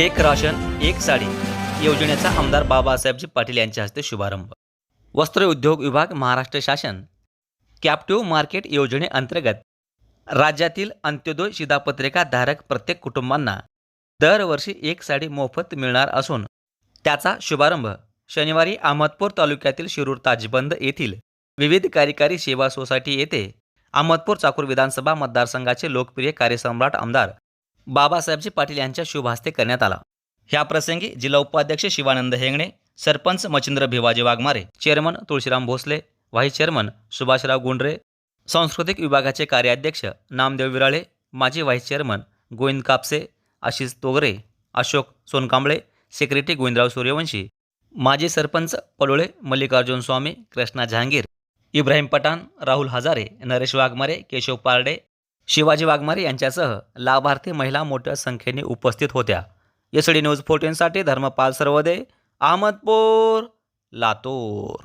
एक राशन एक साडी योजनेचा आमदार बाबासाहेबजी पाटील यांच्या हस्ते शुभारंभ. वस्त्र उद्योग विभाग महाराष्ट्र शासन. कॅप्टिव्ह मार्केट योजनेअंतर्गत राज्यातील अंत्योदय शिधापत्रिका धारक प्रत्येक कुटुंबांना दरवर्षी एक साडी मोफत मिळणार असून त्याचा शुभारंभ शनिवारी अहमदपूर तालुक्यातील शिरूर ताजबंद येथील विविध कार्यकारी सेवा सोसायटी येथे अहमदपूर चाकूर विधानसभा मतदारसंघाचे लोकप्रिय कार्यसम्राट आमदार बाबासाहेबजी पाटील यांच्या शुभहस्ते करण्यात आला. ह्या प्रसंगी जिल्हा उपाध्यक्ष Shivanand Hengane sarpanch Machhindra Bhivaji Waghmare chairman Tulshiram Bhosale vice chairman Subhashrao Gundare सांस्कृतिक विभागाचे कार्याध्यक्ष नामदेव विराळे माजी vice chairman Govind Kapse Ashish Togare Ashok Sonkamble secretary Govindrao Suryavanshi माजी सरपंच पडोळे मल्लिकार्जुन स्वामी कृष्णा जहांगीर इब्राहिम पठाण राहुल हजारे नरेश वाघमारे केशव पारडे शिवाजी वाघमारे यांच्यासह लाभार्थी महिला मोठ्या संख्येने उपस्थित होत्या. एस डी न्यूज फोर्टीनसाठी धर्मपाल सर्वदे अहमदपूर लातूर.